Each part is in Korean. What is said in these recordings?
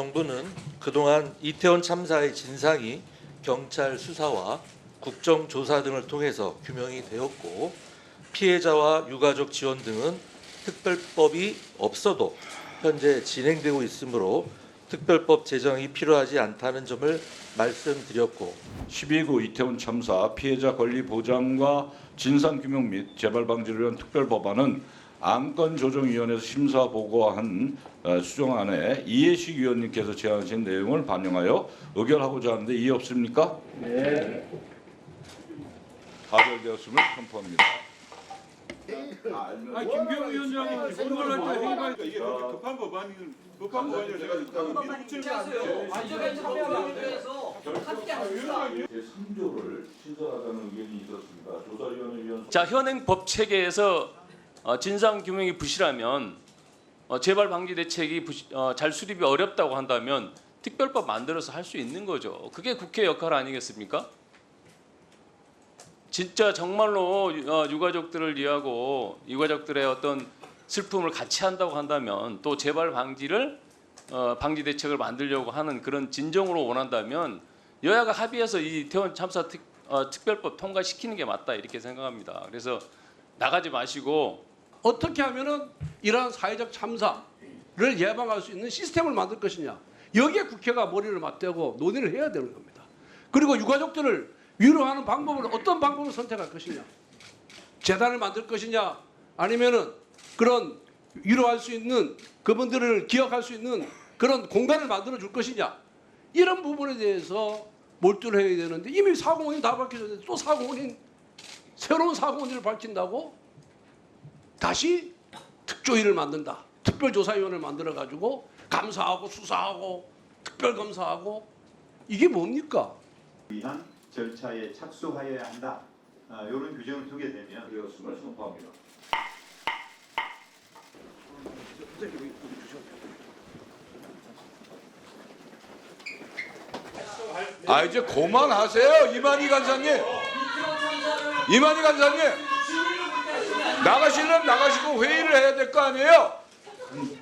정부는 그동안 이태원 참사의 진상이 경찰 수사와 국정조사 등을 통해서 규명이 되었고 피해자와 유가족 지원 등은 특별법이 없어도 현재 진행되고 있으므로 특별법 제정이 필요하지 않다는 점을 말씀드렸고 12구 이태원 참사 피해자 권리 보장과 진상 규명 및 재발 방지를 위한 특별 법안은 안건 조정위원회에서 심사 보고한 어, 수정안에 이해식 위원님께서 제안하신 내용을 반영하여 의결하고자 하는데 이의 없습니까? 네. 가결되었음을 선포합니다. 아 김병우 위원장이 보고를 할때 회의가 이게 그렇게 급한 법안이 급한 법안이 제가 완전히 참여하기 위해서 함께 합시다. 제3조를 신설하자는 의견이 있었습니다. 조사위원회 위원 자 현행 법 체계에서 어, 진상 규명이 부실하면 어, 재발 방지 대책이 부시, 어, 잘 수립이 어렵다고 한다면 특별법 만들어서 할 수 있는 거죠. 그게 국회 역할 아니겠습니까? 진짜 정말로 유- 어, 유가족들을 위하고 유가족들의 어떤 슬픔을 같이 한다고 한다면 또 재발 방지를 어, 방지 대책을 만들려고 하는 그런 진정으로 원한다면 여야가 합의해서 이 태원 참사 특, 어, 특별법 통과시키는 게 맞다 이렇게 생각합니다. 그래서 나가지 마시고 어떻게 하면은 이러한 사회적 참사를 예방할 수 있는 시스템을 만들 것이냐. 여기에 국회가 머리를 맞대고 논의를 해야 되는 겁니다. 그리고 유가족들을 위로하는 방법을 어떤 방법을 선택할 것이냐. 재단을 만들 것이냐. 아니면은 그런 위로할 수 있는 그분들을 기억할 수 있는 그런 공간을 만들어 줄 것이냐. 이런 부분에 대해서 몰두를 해야 되는데 이미 사고 원인 다 밝혀졌는데 또 사고 원인 새로운 사고 원인을 밝힌다고 다시 특조위를 만든다. 특별조사위원회를 만들어 가지고 감사하고 수사하고 특별검사하고 이게 뭡니까? 위한 절차에 착수하여야 한다. 아, 이런 규정을 두게 되면 되었음을 선포합니다. 아 이제 그만하세요 이만희 간사님 이만희 간사님 나가시려면 나가시고 회의를 해야 될 거 아니에요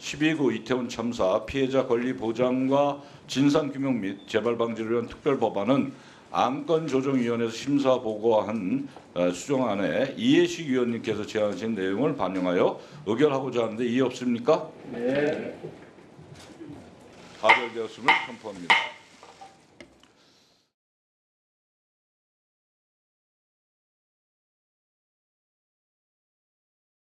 12구 이태원 참사 피해자 권리 보장과 진상 규명 및 재발 방지를 위한 특별 법안은 안건 조정위원회에서 심사 보고한 어, 수정안에 이해식 위원님께서 제안하신 내용을 반영하여 의결하고자 하는데 이의 없습니까? 네. 가결되었음을 선포합니다.